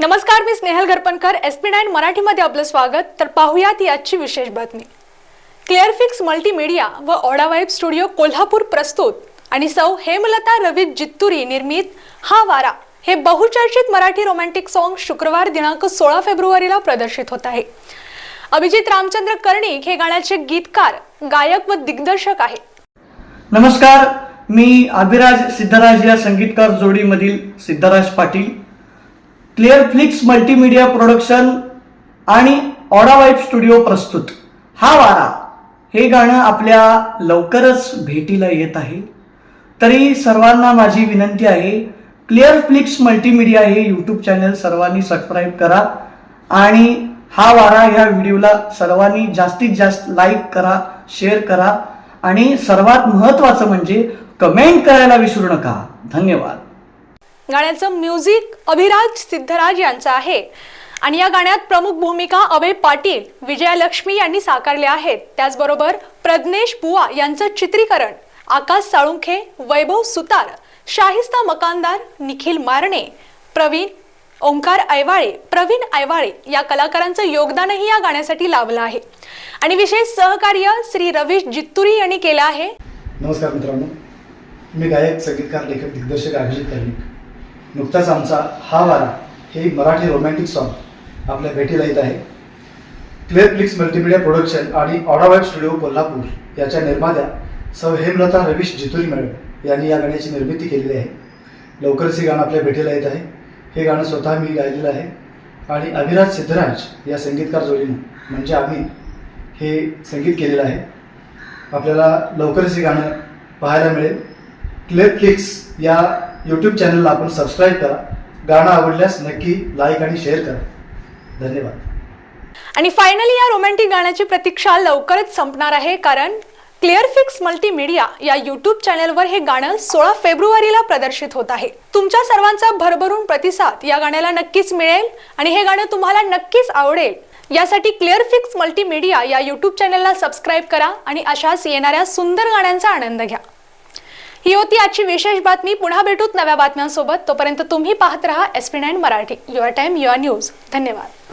नमस्कार मी Snehal Gharpankar S P nine मराठीमध्ये आपलं स्वागत. तर पाहूयात आजची विशेष बातमी. क्लिअरफिक्स मल्टीमीडिया व ऑडा वाईब स्टुडिओ कोल्हापूर प्रस्तुत आणि सौ हेमलता रवी जित्तुरी निर्मित हा वारा हे बहुचर्चित मराठी रोमॅन्टिक सॉन्ग शुक्रवार दिनांक सोळा फेब्रुवारीला प्रदर्शित होत आहे. अभिजित रामचंद्र कर्णिक हे गाण्याचे गीतकार गायक व दिग्दर्शक आहे. नमस्कार मी अभिराज सिद्धराज या संगीतकार जोडीमधील Siddharaj Patil. Clear Flicks Multimedia production आणि ऑडावाईफ स्टुडिओ प्रस्तुत. हा वारा हे गाणं आपल्या लवकरच भेटीला येत आहे. तरी सर्वांना माझी विनंती आहे क्लिअर फ्लिक्स मल्टीमीडिया हे यूट्यूब चॅनल सर्वांनी सबस्क्राईब करा आणि हा वारा ह्या व्हिडिओला सर्वांनी जास्तीत जास्त लाईक करा शेअर करा आणि सर्वात महत्त्वाचं म्हणजे कमेंट करायला विसरू नका. धन्यवाद. गाण्याचं म्युझिक अभिराज सिद्धराज यांचं आहे. आणि या गाण्यात प्रमुख भूमिका अभय पाटील विजयालक्ष्मी यांनी साकारल्या आहेत. त्याचबरोबर प्रज्ञेश बुवा यांचं चित्रीकरण आकाश साळुंखे वैभव सुतार शाहिस्ता मकानदार निखिल मारणे प्रवीण ओंकार ऐवाळे प्रवीण ऐवाळे या कलाकारांचं योगदानही या गाण्यासाठी लाभलं आहे. आणि विशेष सहकार्य श्री रवीश जित्तुरी यांनी केलं आहे. नमस्कार मित्रांनो. मी गायक संगीतकार लेखक दिग्दर्शक अभिजित कर्णिक नुकताच आमचा हा वारा हे मराठी रोमॅन्टिक सॉन्ग आपल्या भेटीला येत आहे. क्लिअर फ्लिक्स मल्टीमीडिया प्रोडक्शन आणि ऑडावाईब स्टुडिओ कोल्हापूर याच्या निर्मात्या सौ हेमलता रवीश जितुरी मॅडम यांनी या गाण्याची निर्मिती केलेली आहे. लवकरच हे गाणं आपल्या भेटीला येत आहे. हे गाणं स्वतः मी गायलेलं आहे. आणि अभिराज सिद्धराज या संगीतकार जोडीनं म्हणजे आम्ही हे संगीत केलेलं आहे. आपल्याला लवकरच हे गाणं पाहायला मिळेल. क्लिअर फ्लिक्स या यूट्यूब चॅनलला आपण सबस्क्राईब करा. गाणं आवडल्यास नक्की लाईक आणि शेअर करा. धन्यवाद. आणि फायनली या रोमॅन्टिक गाण्याची प्रतीक्षा लवकरच संपणार आहे कारण क्लिअर फिक्स मल्टीमीडिया या यूट्यूब चॅनलवर हे गाणं सोळा फेब्रुवारीला प्रदर्शित होत आहे. तुमच्या सर्वांचा भरभरून प्रतिसाद या गाण्याला नक्कीच मिळेल आणि हे गाणं तुम्हाला नक्कीच आवडेल. यासाठी क्लिअर फिक्स मल्टीमीडिया या यूट्यूब चॅनलला सबस्क्राईब करा आणि अशाच येणाऱ्या सुंदर गाण्यांचा आनंद घ्या. ही होती आजची विशेष बातमी. पुन्हा भेटूत नव्या बातम्यांसोबत. तोपर्यंत तुम्ही पाहत रहा S P nine Marathi. Your time your news धन्यवाद.